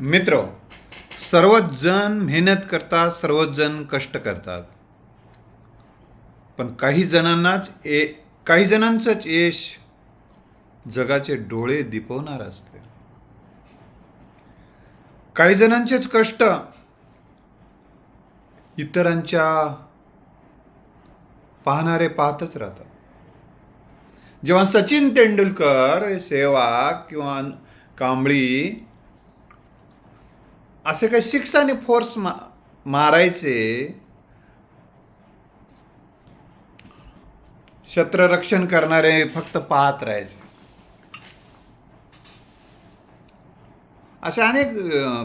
मित्र सर्वच जण मेहनत करतात सर्वच जण कष्ट करतात. पण काही जणांनाच ए काही जणांचंच यश जगाचे डोळे दिपवणार असते. काही जणांचेच कष्ट इतरांच्या पाहणारे पाहतच राहतात. जेव्हा सचिन तेंडुलकर सेहवाग किंवा कांबळी असे काही सिक्स आणि फोर्स मा मारायचे. शत्ररक्षण करणारे फक्त पाहत राहायचे. असे अनेक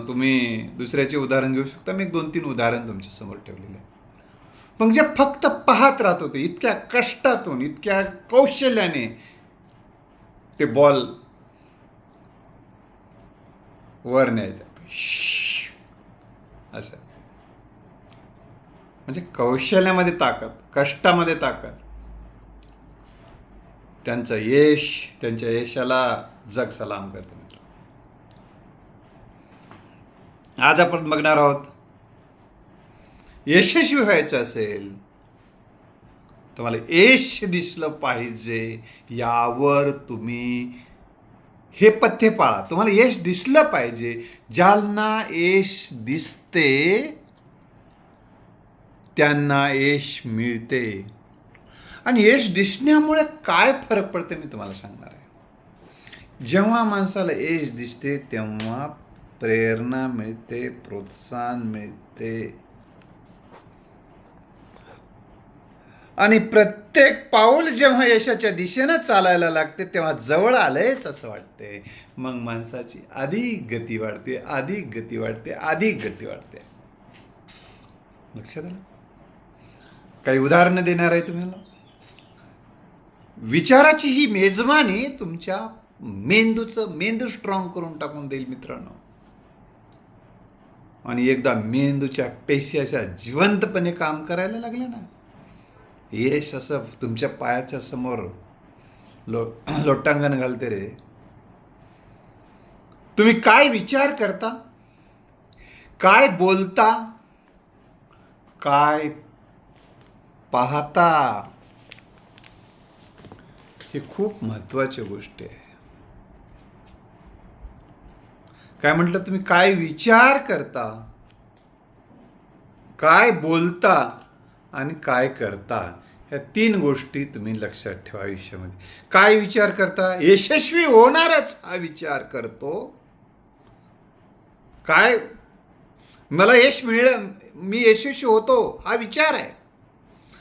तुम्ही दुसऱ्याचे उदाहरण घेऊ शकता. मी एक दोन तीन उदाहरण तुमच्यासमोर ठेवलेले आहे पण जे फक्त पाहत राहत होते इतक्या कष्टातून इतक्या कौशल्याने ते बॉल वर न्यायचा. असं. म्हणजे कौशल्यामध्ये ताकद कष्टामध्ये ताकद. त्यांचं यश त्यांच्या यशाला जग सलाम करते आज आपण बघणार आहोत यशस्वी व्हायचं असेल तुम्हाला यश दिसलं पाहिजे यावर तुम्ही हे पथ्य पाळा. तुम्हाला यश दिसलं पाहिजे. ज्यांना यश दिसते त्यांना यश मिळते. आणि यश दिसण्यामुळे काय फरक पडते मी तुम्हाला सांगणार आहे. जेव्हा माणसाला यश दिसते तेव्हा प्रेरणा मिळते प्रोत्साहन मिळते. आणि प्रत्येक पाऊल जेव्हा यशाच्या दिशेनं चालायला लागते तेव्हा जवळ आलंयच असं वाटते. मग माणसाची अधिक गती वाढते अधिक गती वाढते अधिक गती वाढते. लक्षात आलं? काही उदाहरणं देणार आहे तुम्हाला? विचाराची ही मेजवानी तुमच्या मेंदूचं मेंदू स्ट्रॉंग करून टाकून देईल मित्रांनो. आणि एकदा मेंदूच्या पेशी अशा जिवंतपणे काम करायला लागल्या ना यश असं तुमच्या पायाच्या समोर लो लोटांगण घालते रे. तुम्ही काय विचार करता? काय बोलता? काय पाहता? हे खूप महत्वाची गोष्ट आहे. काय म्हटलं? तुम्ही काय विचार करता? काय बोलता? आणि काय करता? ह्या तीन गोष्टी तुम्ही लक्षात ठेवा आयुष्यामध्ये. काय विचार करता? यशस्वी होणारच हा विचार करतो. काय? मला यश मिळलं मी यशस्वी होतो हा विचार आहे.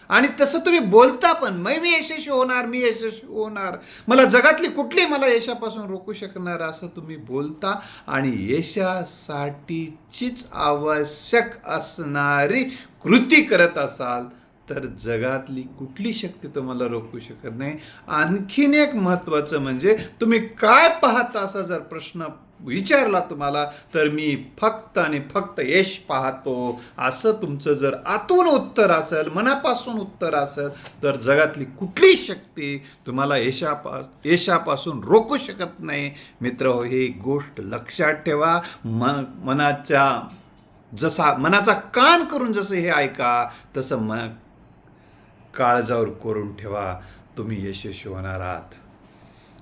आणि तसं तुम्ही बोलता पण मग मी यशस्वी होणार मी यशस्वी होणार. मला जगातली कुठली मला यशापासून रोखू शकणार? असं तुम्ही बोलता आणि यशासाठीचीच आवश्यक असणारी कृती करत असाल तर जगातली कुठली शक्ती तुम्हाला रोखू शकत नाही? आणखीन एक महत्त्वाचं म्हणजे तुम्ही काय पाहता असा जर प्रश्न विचारला तुम्हाला तर मी फक्त आणि फक्त यश पाहतो. असं तुमचं जर आतून उत्तर असेल मनापासून उत्तर असेल तर जगातली कुठली शक्ती तुम्हाला यशापा यशापासून रोखू शकत नाही? मित्र हो ही गोष्ट लक्षात ठेवा. मन मनाच्या जसा मनाचा कान करून जसं हे ऐका तसं म काळजावर कोरून ठेवा. तुम्ही यशस्वी होणार आहात.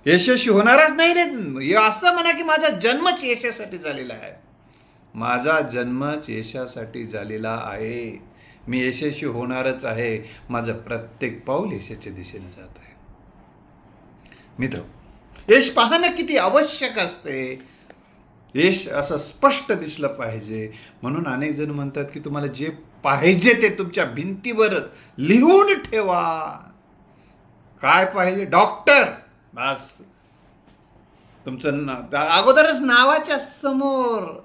यशस्वी होणारच नाही रे. असं म्हणा की माझा जन्मच यशासाठी झालेला आहे. माझा जन्मच यशासाठी झालेला आहे. मी यशस्वी होणारच आहे. माझं प्रत्येक पाऊल यशाच्या दिशेने जात आहे. मित्र यश पाहणं किती आवश्यक असते. यश असं स्पष्ट दिसलं पाहिजे. म्हणून अनेक जण म्हणतात की तुम्हाला जे पाहिजे ते तुमच्या भिंतीवर लिहून ठेवा. काय पाहिजे? डॉक्टर. बस. तुमचं ना अगोदरच नावाच्या समोर.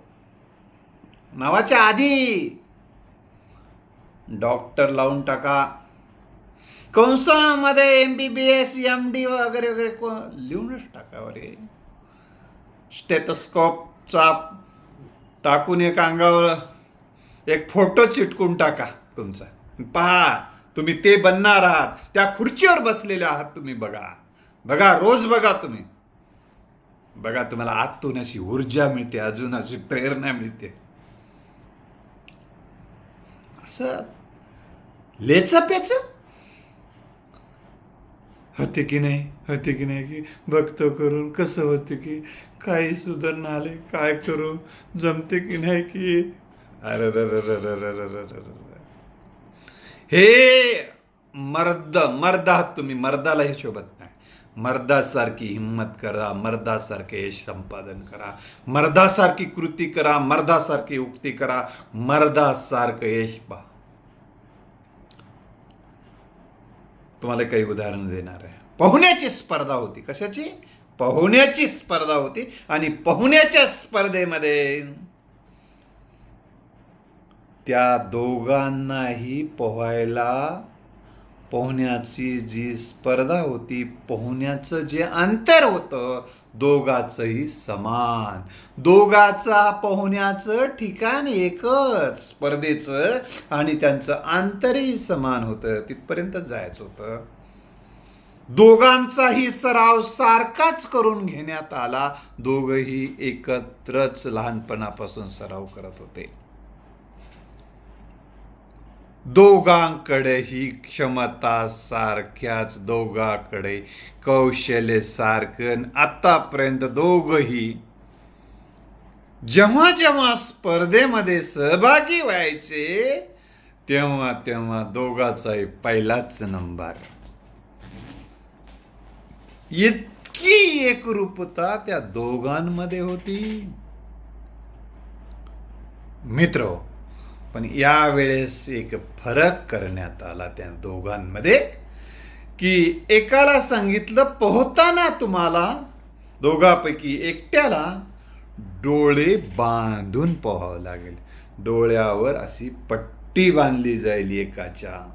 नावाच्या आधी. डॉक्टर लावून टाका. कंसामध्ये M B B S M D वगैरे वगैरे को लिहूनच टाका रे स्टेथोस्कोपचा टाकून एक अंगावर एक फोटो चिटकून टाका तुमचा. पहा तुम्ही ते बनणार आहात. त्या खुर्चीवर बसलेले आहात तुम्ही बघा. बघा रोज बघा तुम्ही. बघा तुम्हाला आतून अशी ऊर्जा मिळते अजून अशी प्रेरणा मिळते. असं लेचा पेच होते की नाही? होते की नाही की बघतो करून कसं होते की काही सुधारणा आले काय करू जमते की नाही की हे मर्द मर्द आहात तुम्ही. मर्दाला हे शोभत नाही. मर्दासारखी हिंमत करा मर्दासारखे हे संपादन करा. मर्दासारखी कृती करा मर्दासारखी उक्ती करा. मर्दासारखं यश पहा. तुम्हाला काही उदाहरण देणार आहे. पोहण्याची स्पर्धा होती. कशाची? पोहण्याची स्पर्धा होती आणि पोहण्याच्या स्पर्धेमध्ये त्या दोघांनाही पोहायला पोहण्याची जी स्पर्धा होती पोहण्याचं जे अंतर होतं दोघाचंही समान. दोघाचा पोहण्याचं ठिकाण एकच स्पर्धेचं आणि त्यांचं अंतरही समान होतं. तिथपर्यंत जायचं होतं. दोघांचाही सराव सारखाच करून घेण्यात आला. दोघही एकत्रच लहानपणापासून सराव करत होते. दोघांकडेही क्षमता सारख्याच दोघांकडे कौशल्य सारखं. आतापर्यंत दोघही जेव्हा जेव्हा स्पर्धेमध्ये सहभागी व्हायचे तेव्हा तेव्हा दोघाचाही पहिलाच नंबर. इतकी एकरूपता त्या दोघांमध्ये होती. मित्र पण यावेळेस एक फरक करण्यात आला त्या दोघांमध्ये की एकाला सांगितलं पोहताना तुम्हाला दोघांपैकी एकट्याला डोळे बांधून पोहावं लागेल. डोळ्यावर अशी पट्टी बांधली जाईल एकाच्या.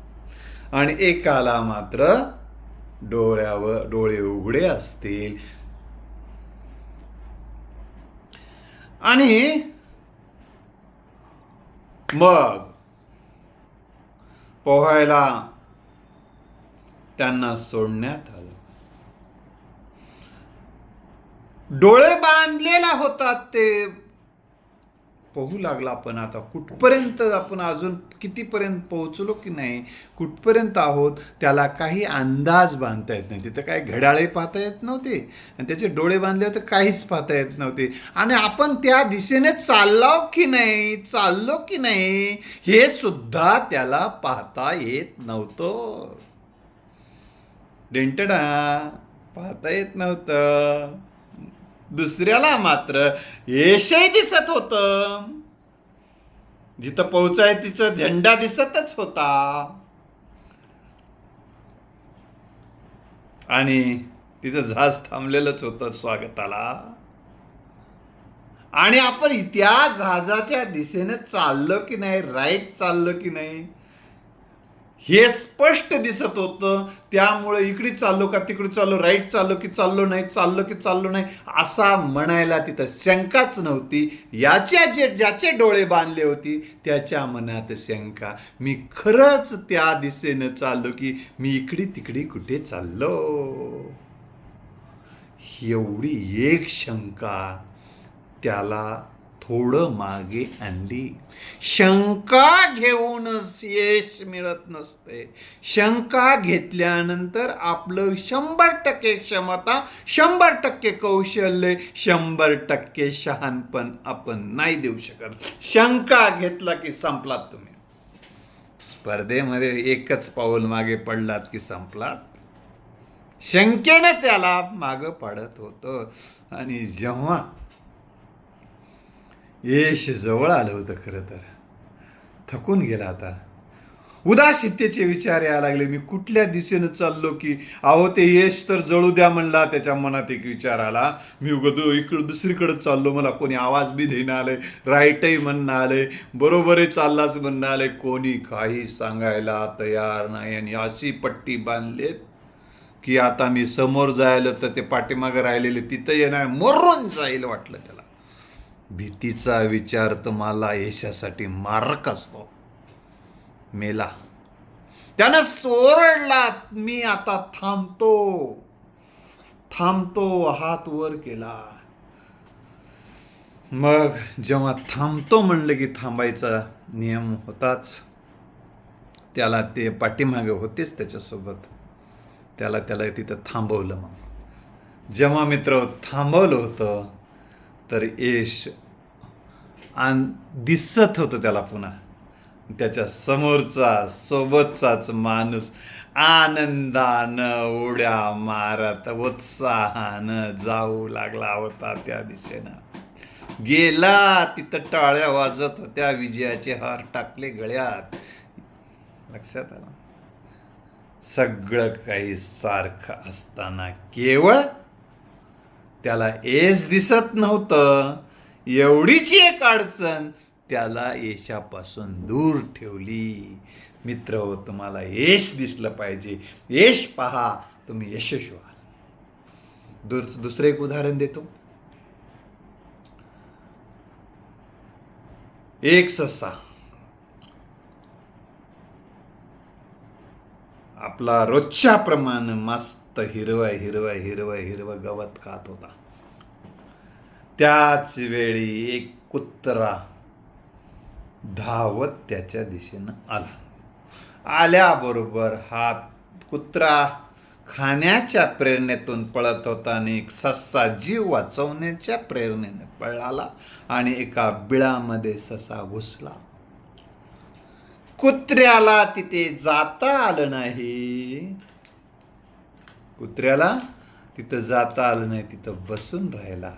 आणि एकाला मात्र डोळ्यावर डोळे उघडे असतील. आणि मग पोहायला त्यांना सोडण्यात आलं. डोळे बांधलेला होतात ते पोहू लागला आपण आता. कुठपर्यंत आपण अजून कितीपर्यंत पोहोचलो की नाही कुठपर्यंत आहोत त्याला काही अंदाज बांधता येत नाही. तिथं काही घड्याळे पाहता येत नव्हते आणि त्याचे डोळे बांधले होते काहीच पाहता येत नव्हते. आणि आपण त्या दिशेने चाललो की नाही चाललो की नाही हे सुद्धा त्याला पाहता येत नव्हतं. डेंटडा पाहता येत नव्हतं. दुसऱ्याला मात्र यशही दिसत होत. जिथं पोहोचाय तिचा झेंडा दिसतच होता. आणि तिचं जहाज थांबलेलंच होतं स्वागताला. आणि आपण त्या जहाजाच्या दिशेने चाललो की नाही राईट चाललो की नाही हे स्पष्ट दिसत होतं. त्यामुळे इकडे चाललो का तिकडे चाललो राईट चाललो की चाललो नाही चाललो की चाललो नाही असा म्हणायला तिथं शंकाच नव्हती. याच्या जे ज्याचे डोळे बांधले होती त्याच्या मनात शंका. मी खरंच त्या दिशेनं चाललो की मी इकडे तिकडे कुठे चाललो? एवढी एक शंका त्याला थोडं मागे आणली. शंका घेऊनच यश मिळत नसते. शंका घेतल्यानंतर आपलं शंभर टक्के क्षमता शंभर टक्के कौशल्य शंभर टक्के शहाणपण आपण नाही देऊ शकत. शंका घेतला की संपलात तुम्ही. स्पर्धेमध्ये एकच पाऊल मागे पडलात की संपलात. शंकेने त्याला मागं पाडत होतं. आणि जेव्हा यश जवळ आलं होतं खरं तर. थकून गेला आता. उदासितेचे विचार यायला लागले. मी कुठल्या दिशेनं चाललो की अहो ते यश तर जळू द्या म्हणला. त्याच्या मनात एक विचार आला. मी उगदो इकडं दुसरीकडे चाललो. मला कोणी आवाज बी देणं आलंय राईटही म्हणणं आलंय बरोबरही चाललाच म्हणणं आलंय. कोणी काही सांगायला तयार नाही. आणि अशी पट्टी बांधलेत की आता मी समोर जायला तर ते पाठीमागं राहिलेले तिथं येणार मरून जाईल वाटलं त्याला. भीतीचा विचार तुम्हाला यशासाठी मारक असतो. मेला. त्यानं सोरडला मी आता थांबतो. थांबतो हात वर केला. मग जेव्हा थांबतो म्हणलं की थांबायचा नियम होताच. त्याला ते पाठीमागे होतेच त्याच्यासोबत. त्याला त्याला तिथं थांबवलं मग. जेव्हा मित्र थांबवलं होतं तर यश आणि दिसत होतं त्याला पुन्हा. त्याच्या समोरचा सोबतचाच माणूस आनंदानं उड्या मारत उत्साहानं जाऊ लागला होता त्या दिशेनं. गेला तिथं टाळ्या वाजत होत्या विजयाचे हार टाकले गळ्यात. लक्षात आलं? सगळं काही सारखं असताना केवळ त्याला एस दिसत नव्हतं. एवढीच एक अडचण त्याला यशापासून दूर ठेवली. मित्र हो तुम्हाला यश दिसलं पाहिजे. यश पहा तुम्ही यशस्वी व्हाल. दुस दुसरं एक उदाहरण देतो. एक ससा. आपला रोजच्या प्रमाण मस्त हिरवं हिरवं हिरवं हिरवं गवत खात होता. त्याच वेळी एक कुत्रा धावत त्याच्या दिशेनं आला. आल्याबरोबर हा कुत्रा खाण्याच्या प्रेरणेतून पळत होता आणि एक ससा जीव वाचवण्याच्या प्रेरणेने पळाला आणि एका बिळामध्ये ससा घुसला. कुत्र्याला तिथे जाता आलं नाही. कुत्र्याला तिथं जाता आलं नाही तिथं बसून राहिला.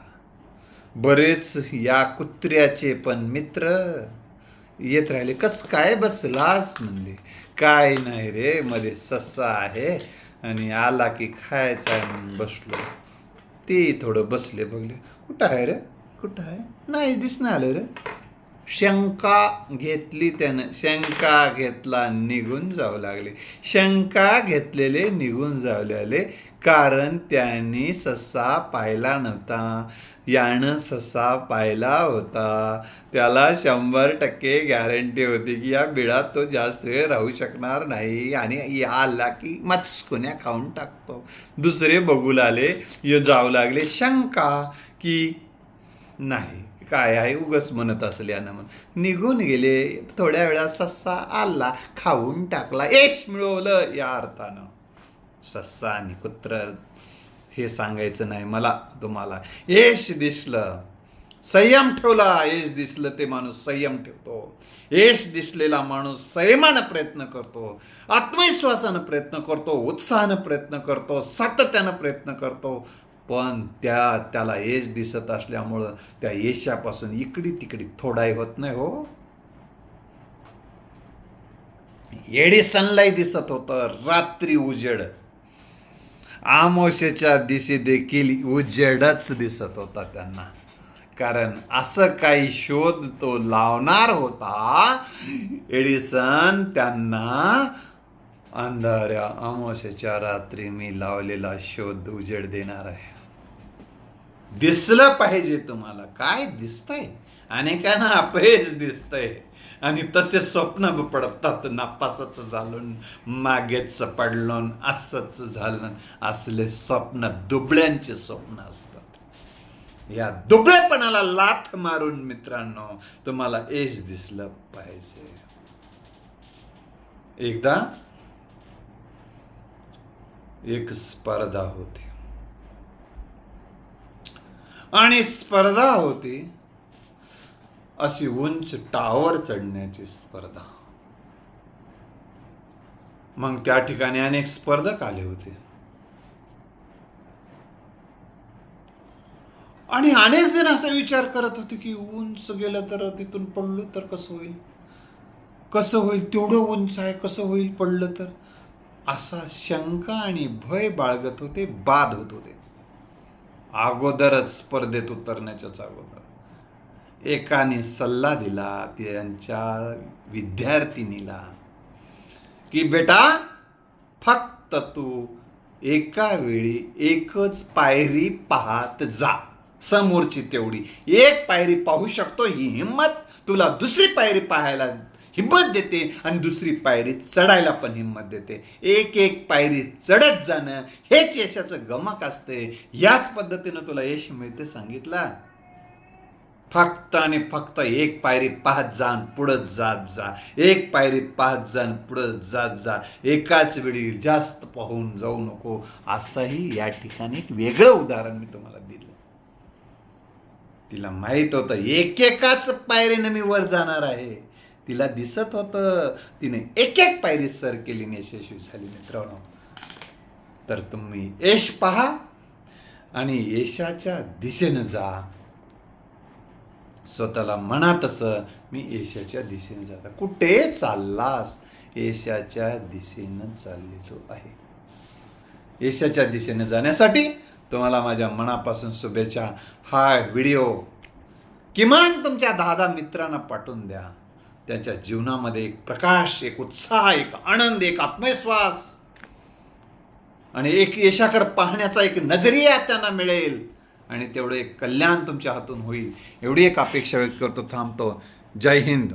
बरेच या कुत्र्याचे पण मित्र येत राहिले. कस काय बसलाच म्हणले. काय नाही रे मध्ये सस्सा आहे आणि आला की खायचा आहे म्हणून बसलो. ते थोडं बसले बघले. कुठं आहे रे? कुठं आहे? नाही दिसणं आलं रे. शंका घेतली त्यानं. शंका घेतला निघून जाऊ लागले. शंका घेतलेले निघून जाऊ लागले कारण त्यांनी ससा पाहिला नव्हता. यानं ससा पाहिला होता. त्याला शंभर टक्के गॅरंटी होती की या बिळात तो जास्त वेळ राहू शकणार नाही आणि या आला की मचकुन्या खाऊन टाकतो. दुसरे बघू लागले जाऊ लागले शंका की नाही. काय आहे उगच म्हणत असले अन म्हणून. निघून गेले थोड्या वेळा सस्सा आला खाऊन टाकला. यश मिळवलं या अर्थानं. सस्सा आणि कुत्र हे सांगायचं नाही मला तुम्हाला. यश दिसलं. संयम ठेवला यश दिसलं ते माणूस संयम ठेवतो. यश दिसलेला माणूस संयमानं प्रयत्न करतो आत्मविश्वासानं प्रयत्न करतो उत्साहानं प्रयत्न करतो सातत्यानं प्रयत्न करतो. पण त्या त्याला यश दिसत असल्यामुळं त्या यशापासून इकडी तिकडी थोडाही होत नाही हो. एडिसनलाही दिसत होतं रात्री उजेड. आमोशेच्या दिशी देखील उजेडच दिसत होता त्यांना. कारण असं काही शोध तो लावणार होता एडिसन त्यांना अंधाऱ्या अमावस्येच्या रात्री मी लावलेला शोध उजेड देणार आहे. दिसलं पाहिजे तुम्हाला. काय दिसतंय? अनेकांना अपयश दिसतंय. आणि तसे स्वप्न पडतात. नापासच झालं मागेच पडलं असंच झालं असले स्वप्न दुबळ्यांचे स्वप्न असतात. या दुबळेपणाला लाथ मारून मित्रांनो तुम्हाला यश दिसलं पाहिजे. एकदा एक स्पर्धा होती. आणि स्पर्धा होती. अशी उंच टावर चढण्याची स्पर्धा. मग त्या ठिकाणी अनेक स्पर्धक आले होते. आणि अनेक जण असा विचार करत होते की उंच गेलं तर तिथून पडलो तर कसं होईल? कसं होईल? तेवढं उंच आहे कसं होईल? पडलं तर? असा शंका आणि भय बाळगत होते बाद होत होते. अगोदरच स्पर्धेत उतरण्याच्याच अगोदर. एकाने सल्ला दिला त्यांच्या विद्यार्थिनीला की बेटा फक्त तू एका वेळी एकच पायरी पाहत जा. समोरची तेवढी एक पायरी पाहू शकतो ही हिंमत. तुला दुसरी पायरी पाहायला हिंमत देते आणि दुसरी पायरी चढायला पण हिंमत देते. एक एक पायरी चढत जाणं हेच यशाचं गमक असते. याच पद्धतीनं तुला यश मिळते सांगितलं? फक्त आणि फक्त एक पायरी पाहत जा पुढत जात जा. एक पायरी पाहत जाण पुढत जात जा. एकाच वेळी जास्त पाहून जाऊ नको. असंही या ठिकाणी एक वेगळं उदाहरण मी तुम्हाला दिलं. तिला माहीत होतं एकेकाच पायरीनं मी वर जाणार आहे. तिला दिसत होतं तिने एक एक पायरी सर केली यशस्वी झाली मित्रांनो. तर तुम्ही यश पहा आणि यशाच्या दिशेनं जा. स्वतःला म्हणा तसं मी यशाच्या दिशेने जाता कुठे चाललास? यशाच्या दिशेनं चाललेलो आहे. यशाच्या दिशेने जाण्यासाठी तुम्हाला माझ्या मनापासून शुभेच्छा. हा व्हिडिओ किमान तुमच्या दहा दहा मित्रांना पाठवून द्या. त्यांच्या जीवनामध्ये एक प्रकाश एक उत्साह एक आनंद एक आत्मविश्वास. आणि एक यशाकडे पाहण्याचा एक नजरिया त्यांना मिळेल. आणि तेवढं एक कल्याण तुमच्या हातून होईल. एवढी एक अपेक्षा व्यक्त करतो थांबतो. जय हिंद.